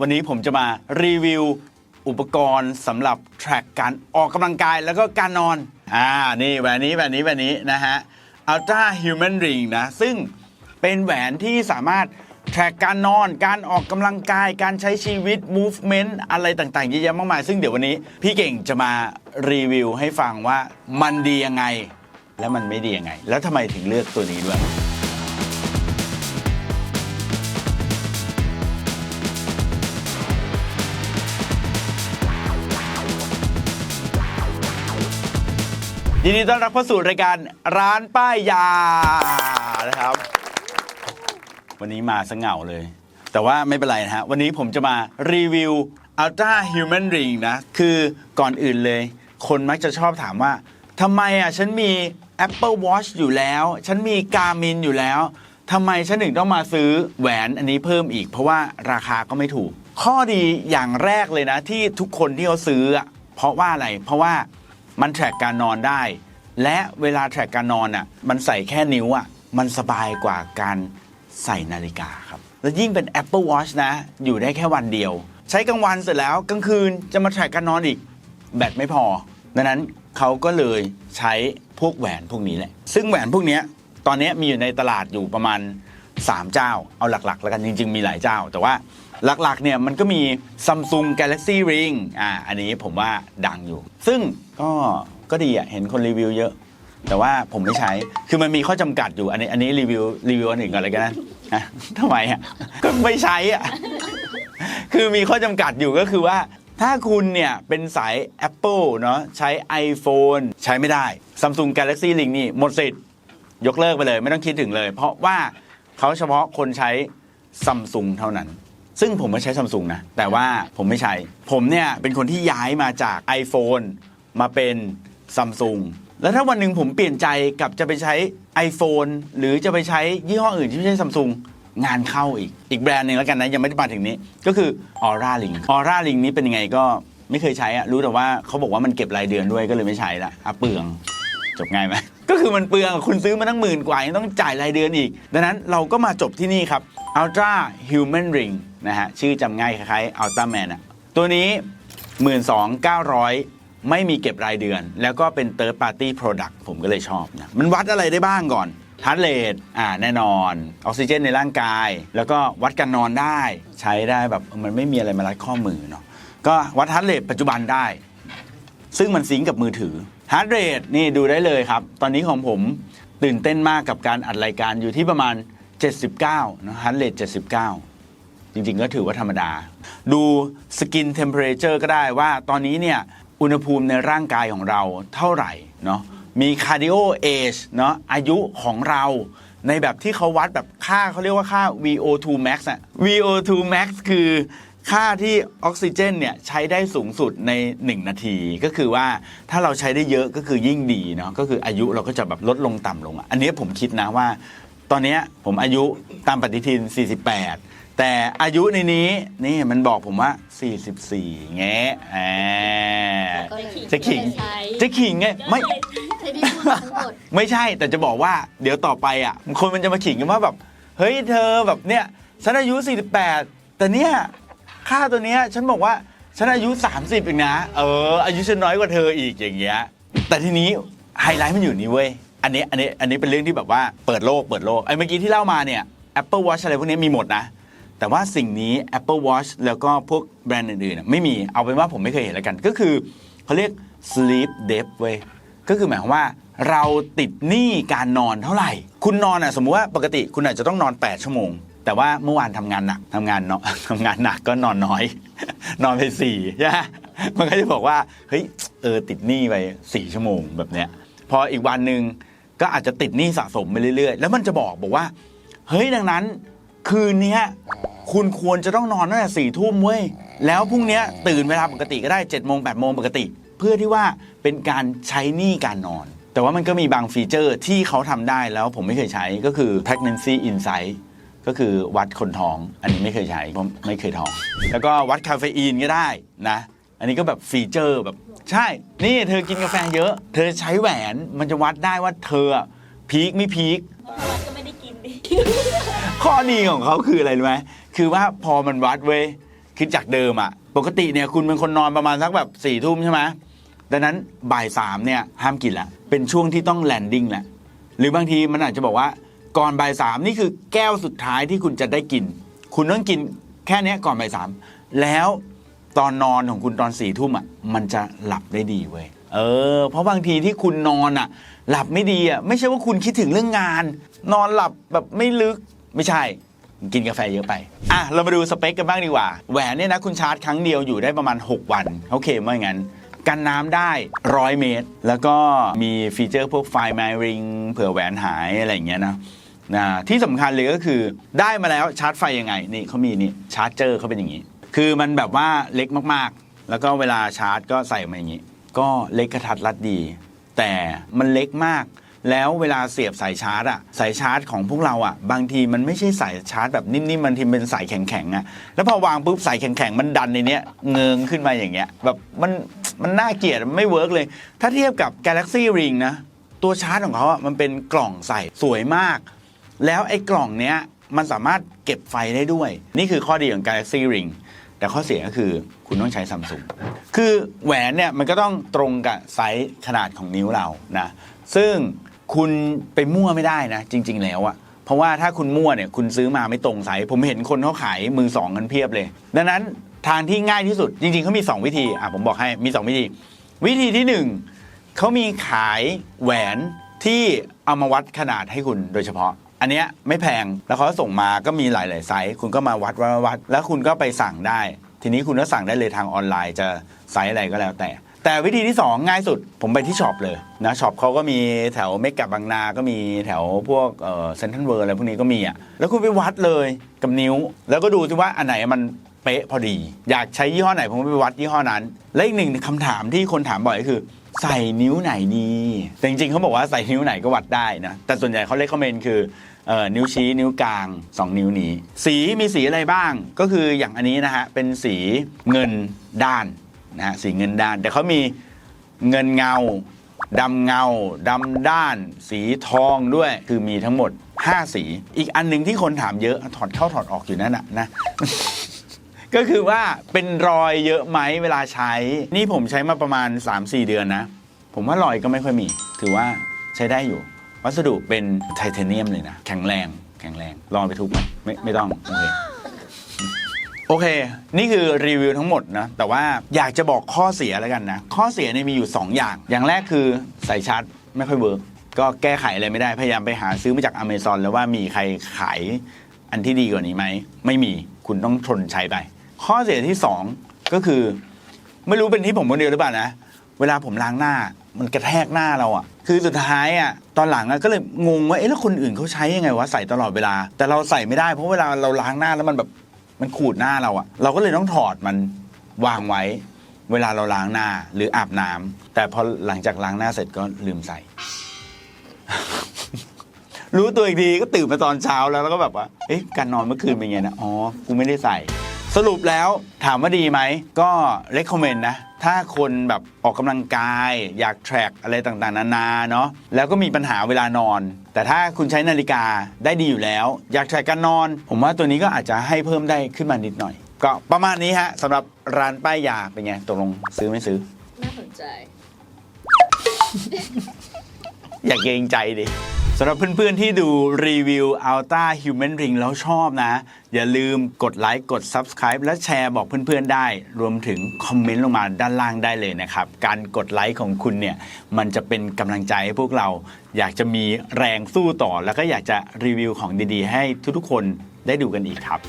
วันนี้ผมจะมารีวิวอุปกรณ์สำหรับ track การออกกำลังกายแล้วก็การนอน อ่า นี่แหวนนี้แหวนนี้แหวนนี้นะฮะ Ultra Human Ring นะ ซึ่งเป็นแหวนที่สามารถ track การนอน การออกกำลังกาย การใช้ชีวิต movement อะไรต่างๆเยอะแยะมากมาย ซึ่งเดี๋ยววันนี้พี่เก่งจะมารีวิวให้ฟังว่ามันดียังไง และมันไม่ดียังไง แล้วทำไมถึงเลือกตัวนี้ด้วย ยินดีต้อนรับเข้าสู่รายการร้านป้ายยานะครับ วันนี้มาสงเหงาเลย แต่ว่าไม่เป็นไรนะฮะ วันนี้ผมจะมารีวิว Ultra Human Ring นะ คือก่อนอื่นเลย คนมักจะชอบถามว่าทำไมอะฉันมี Apple Watch อยู่แล้ว ฉันมี Garmin อยู่แล้วทำไมฉันถึงต้องมาซื้อแหวนอันนี้เพิ่มอีก เพราะว่าราคาก็ไม่ถูก ข้อดีอย่างแรกเลยนะ ที่ทุกคนที่เขาซื้ออะเพราะว่าอะไร เพราะว่า มันแทร็กการนอนได้ และเวลาแทร็กการนอนอะมันใส่แค่นิ้วอะมันสบายกว่าการใส่นาฬิกาครับ แล้วยิ่งเป็น Apple Watch นะ อยู่ได้แค่วันเดียว ใช้กลางวันเสร็จแล้วกลางคืนจะมาแทร็กการนอนอีก แบตไม่พอ ดังนั้นเขาก็เลยใช้พวกแหวนพวกนี้แหละ ซึ่งแหวนพวกนี้ตอนนี้มีอยู่ในตลาดอยู่ประมาณ 3 เจ้า เอาหลักๆ แล้วกันจริง ๆ มีหลายเจ้า แต่ว่าหลักๆเนี่ยมันก็มี Samsung Galaxy Ring อ่าอันนี้ผมว่าดังอยู่ ซึ่งก็ก็ดีอะเห็นคนรีวิวเยอะ แต่ว่าผมไม่ใช้ คือมันมีข้อจำกัดอยู่ อันนี้อันนี้รีวิวรีวิวอันอื่นก่อนเลยกันนะอะทำไมอะ ก็ไม่ใช้อะ คือมีข้อจำกัดอยู่ก็คือว่า ถ้าคุณเนี่ยเป็นสาย Apple เนาะใช้ iPhone ใช้ไม่ได้ Samsung Galaxy Ring นี่หมดสิทธิ์ยกเลิกไปเลย ไม่ต้องคิดถึงเลย เพราะว่า เขาเฉพาะคนใช้ซัมซุงเท่านั้น ซึ่งผมไม่ใช้ซัมซุงนะ แต่ว่าผมไม่ใช้ ผมเนี่ยเป็นคนที่ย้ายมาจาก iPhone มาเป็นซัมซุงแล้วถ้าวันหนึ่งผมเปลี่ยนใจกับจะไปใช้ iPhone หรือจะไปใช้ยี่ห้ออื่นที่ไม่ใช่ซัมซุงงานเข้าอีก อีกแบรนด์หนึ่งแล้วกันนะ ยังไม่ได้มาถึงนี้ ก็คือ Aura Ring Aura Ring นี้เป็นยังไงก็ไม่เคยใช้อะรู้แต่ว่าเขาบอกว่ามันเก็บรายเดือนด้วยก็เลยไม่ใช้ละอะเปลือง จบง่ายไหมก็คือมันเปลืองคุณซื้อมาตั้งหมื่นกว่ายังต้องจ่ายรายเดือนอีก ดังนั้นเราก็มาจบที่นี่ครับ Ultra Human Ring นะฮะ ชื่อจำง่ายคล้ายๆ Ultra Man อะตัวนี้ 12,900 ไม่มีเก็บรายเดือน แล้วก็เป็น Third Party Product ผมก็เลยชอบนะมันวัดอะไรได้บ้างก่อนฮาร์ดเรทอ่าแน่นอน ออกซิเจนในร่างกาย แล้วก็วัดการนอนได้ ใช้ได้แบบมันไม่มีอะไรมารัดข้อมือเนาะก็วัดฮาร์ดเรทปัจจุบันได้ ซึ่งมันซิงก์กับมือถือ ฮาร์ดเรทนี่ดูได้เลยครับ ตอนนี้ของผมตื่นเต้นมากกับการอัดรายการอยู่ที่ประมาณ 79นะฮาร์ดเรท79 จริงๆ ก็ถือว่าธรรมดา ดูสกินเทมเพอเรเจอร์ก็ได้ว่าตอนนี้เนี่ย อุณหภูมิในร่างกายของเราเท่าไหร่เนาะมีคาร์ดิโอเอจเนาะอายุของเราในแบบที่เขาวัดแบบค่าเขาเรียกว่าค่า VO2 max อะ VO2 max คือ ค่าที่ออกซิเจนเนี่ยใช้ได้สูงสุดใน 1 นาที ก็คือว่าถ้าเราใช้ได้เยอะก็คือยิ่งดีเนาะก็คืออายุเราก็จะแบบลดลงต่ำลงอะอันนี้ผมคิดนะว่า ตอนเนี้ยผมอายุตามปฏิทิน 48 แต่อายุในนี้นี่มันบอกผมว่า 44 แงะแหมจะขิงจะขิงไงไม่ใช้ที่พูดทั้งหมดไม่ใช่แต่จะบอกว่าเดี๋ยวต่อไปอะคนมันจะมาขิงกันว่าแบบเฮ้ยเธอแบบเนี้ยฉันอายุ 48 แต่เนี้ย ค่าตัวเนี้ยฉันบอกว่าฉันอายุ 30เองนะ เออ อายุฉันน้อยกว่าเธออีกอย่างเงี้ย แต่ทีนี้ไฮไลท์มันอยู่นี่เว้ย อันนี้อันนี้อันนี้เป็นเรื่องที่แบบว่าเปิดโลกเปิดโลกไอ้เมื่อกี้ที่เล่ามาเนี่ย Apple Watch อะไรพวกนี้มีหมดนะ แต่ว่าสิ่งนี้ Apple Watch แล้วก็พวกแบรนด์อื่นๆไม่มีเอาเป็นว่าผมไม่เคยเห็นแล้วกัน ก็คือเขาเรียก sleep debt เว้ยก็คือหมายความว่าเราติดหนี้การนอนเท่าไหร่ คุณนอนอะสมมุติว่าปกติคุณอาจจะต้องนอน 8 ชั่วโมง แต่ว่าเมื่อวานทำงานหนักทำงานเนาะทำงานหนักก็นอนน้อย นอนไปสี่ใช่ไหมมันก็จะบอกว่าเฮ้ยเออติดหนี้ไปสี่ชั่วโมงแบบเนี้ย พออีกวันหนึ่งก็อาจจะติดหนี้สะสมไปเรื่อยๆ แล้วมันจะบอกบอกว่า เฮ้ยดังนั้น คืนนี้คุณควรจะต้องนอนตั้งแต่สี่ทุ่มเว้ยแล้วพรุ่งนี้ตื่นเวลาปกติก็ได้7จ็ดโมงแปดโมงปกติ เพื่อที่ว่าเป็นการใช้หนี้การนอน แต่ว่ามันก็มีบางฟีเจอร์ที่เขาทำได้แล้วผมไม่เคยใช้ก็คือ pregnancy insight ก็คือวัดคนท้อง อันนี้ไม่เคยใช้เพราะไม่เคยท้อง แล้วก็วัดคาเฟอีนก็ได้นะ อันนี้ก็แบบฟีเจอร์แบบใช่ นี่เธอกินกาแฟเยอะ เธอใช้แหวนมันจะวัดได้ว่าเธออะพีคไม่พีคก็ไม่ได้กินดิข้อดีของเขาคืออะไรรู้ไหมคือว่าพอมันวัดเว้ยคือจากเดิมอะปกติเนี่ยคุณเป็นคนนอนประมาณสักแบบสี่ทุ่มใช่ไหมดังนั้นบ่ายสามเนี่ยห้ามกินละ เป็นช่วงที่ต้องแลนดิ้งแหละ หรือบางทีมันอาจจะบอกว่า ก่อนบ่ายสามนี่คือแก้วสุดท้ายที่คุณจะได้กิน คุณต้องกินแค่นี้ก่อนบ่ายสามแล้วตอนนอนของคุณตอนสี่ทุ่มอะมันจะหลับได้ดีเว้ยเออ เพราะบางทีที่คุณนอนอะ หลับไม่ดีอะไม่ใช่ว่าคุณคิดถึงเรื่องงาน นอนหลับแบบไม่ลึกไม่ใช่ กินกาแฟเยอะไป อะ เรามาดูสเปคกันบ้างดีกว่า แหวนเนี่ยนะคุณชาร์จครั้งเดียวอยู่ได้ประมาณ 6 วันเขาเคลมว่าอย่างนั้นกันน้ำได้ 100 เมตร แล้วก็มีฟีเจอร์พวกไฟไมริงเผื่อแหวนหายอะไรอย่างเงี้ยนะ นะที่สำคัญเลยก็คือได้มาแล้วชาร์จไฟยังไงนี่เขามีนี่ชาร์จเจอร์เขาเป็นอย่างนี้ คือมันแบบว่าเล็กมากๆ แล้วก็เวลาชาร์จก็ใส่มาอย่างนี้ ก็เล็กกระทัดรัดดี แต่มันเล็กมาก แล้วเวลาเสียบสายชาร์จอะสายชาร์จของพวกเราอะบางทีมันไม่ใช่สายชาร์จแบบนิ่มๆมันทีเป็นสายแข็งๆอะแล้วพอวางปุ๊บสายแข็งๆมันดันในเนี้ยเงิงขึ้นมาอย่างเงี้ยแบบมันมันน่าเกลียดไม่เวิร์กเลย ถ้าเทียบกับ Galaxy Ring นะตัวชาร์จของเขาอะมันเป็นกล่องใส่สวยมาก แล้วไอ้กล่องเนี้ยมันสามารถเก็บไฟได้ด้วย นี่คือข้อดีของ Galaxy Ring แต่ข้อเสียก็คือคุณต้องใช้ซัมซุงคือแหวนเนี่ยมันก็ต้องตรงกับไซส์ขนาดของนิ้วเรานะซึ่งคุณไปมั่วไม่ได้นะ จริง ๆ แล้วอะเพราะว่าถ้าคุณมั่วเนี่ยคุณซื้อมาไม่ตรงไซส์ผมเห็นคนเขาขายมือสองกันเพียบเลย ดังนั้นทางที่ง่ายที่สุดจริง ๆเขามี 2 วิธีอะผมบอกให้มี 2 วิธี วิธีที่ 1เขามีขายแหวนที่เอามาวัดขนาดให้คุณโดยเฉพาะ อันเนี้ยไม่แพงแล้วเขาส่งมาก็มีหลาย ๆ ไซส์คุณก็มาวัดวัดวัด แล้วคุณก็ไปสั่งได้ ทีนี้คุณก็สั่งได้เลยทางออนไลน์จะไซส์อะไรก็แล้วแต่ แต่วิธีที่ 2 ง่ายสุดผมไปที่ช็อปเลยนะช็อปเขาก็มีแถวเมกะบางนา ก็มีแถวพวกเซ็นทรัลเวิร์อะไรพวกนี้ก็มีอะแล้วคุณไปวัดเลยกับนิ้ว แล้วก็ดูสิว่าอันไหนมัน เป๊ะพอดี อยากใช้ยี่ห้อไหนผมก็ไปวัดยี่ห้อนั้น และอีกหนึ่งคำถามที่คนถามบ่อยก็คือ ใส่นิ้วไหนดี แต่จริงๆเขาบอกว่าใส่นิ้วไหนก็วัดได้นะแต่ส่วนใหญ่เขาเล c คอมเมนต์คือเอ่อนิ้วชี้นิ้วกลาง 2 นิ้วนี้ สีมีสีอะไรบ้างก็คืออย่างอันนี้นะฮะเป็นสีเงินด้านนะฮะสีเงินด้าน แต่เขามีเงินเงาดำเงาดำด้าน สีทองด้วย คือมีทั้งหมด 5 สี อีกอันหนึ่งที่คนถามเยอะถอดเข้าถอดออกอยู่นั่นนะนะ ก็คือว่าเป็นรอยเยอะไหมเวลาใช้ นี่ผมใช้มาประมาณ 3-4 เดือนนะ ผมว่ารอยก็ไม่ค่อยมี ถือว่าใช้ได้อยู่ วัสดุเป็นไทเทเนียมเลยนะ แข็งแรง แข็งแรง ลองไปทุบไหมไม่ไม่ต้อง โอเค โอเค นี่คือรีวิวทั้งหมดนะ แต่ว่าอยากจะบอกข้อเสียแล้วกันนะ ข้อเสียเนี่ยมีอยู่ 2 อย่าง อย่างแรกคือใส่ชาร์จไม่ค่อยเวิร์กก็แก้ไขอะไรไม่ได้ พยายามไปหาซื้อมาจากอเมซอนแล้วว่ามีใครขายอันที่ดีกว่านี้ไหม ไม่มี คุณต้องทนใช้ไป ข้อเสียที่2ก็คือ ไม่รู้เป็นที่ผมคนเดียวหรือเปล่านะเวลาผมล้างหน้ามันกระแทกหน้าเราอะคือสุดท้ายอะตอนหลังอะก็เลยงงว่าเอ๊ะแล้วคนอื่นเขาใช้ยังไงวะใส่ตลอดเวลา แต่เราใส่ไม่ได้เพราะเวลาเราล้างหน้าแล้วมันแบบมันขูดหน้าเราอะเราก็เลยต้องถอดมันวางไว้ เวลาเราล้างหน้าหรืออาบน้ำแต่พอหลังจากล้างหน้าเสร็จก็ลืมใส่ รู้ตัวอีกทีก็ตื่นมาตอนเช้าแล้วแล้วก็แบบว่าเอ๊ะการนอนเมื่อคืนเป็นไงนะอ๋อกูไม่ได้ใส่ สรุปแล้วถามว่าดีไหม ก็ recommend นะ ถ้าคนแบบออกกำลังกาย อยาก track อะไรต่างๆ นานาเนาะแล้วก็มีปัญหาเวลานอน แต่ถ้าคุณใช้นาฬิกาได้ดีอยู่แล้ว อยาก track การนอน ผมว่าตัวนี้ก็อาจจะให้เพิ่มได้ขึ้นมานิดหน่อย ก็ประมาณนี้ฮะสำหรับร้านป้ายยาเป็นไงตกลงซื้อไม่ซื้อ น่าสนใจ อย่าเกรงใจดิ สำหรับเพื่อนๆที่ดูรีวิว Alta Human Ring แล้วชอบนะ อย่าลืมกดไลค์กด Subscribe และแชร์บอกเพื่อนๆได้ รวมถึงคอมเมนต์ลงมาด้านล่างได้เลยนะครับ การกดไลค์ของคุณเนี่ย มันจะเป็นกำลังใจให้พวกเรา อยากจะมีแรงสู้ต่อ แล้วก็อยากจะรีวิวของดีๆ ให้ทุกๆคนได้ดูกันอีกครับ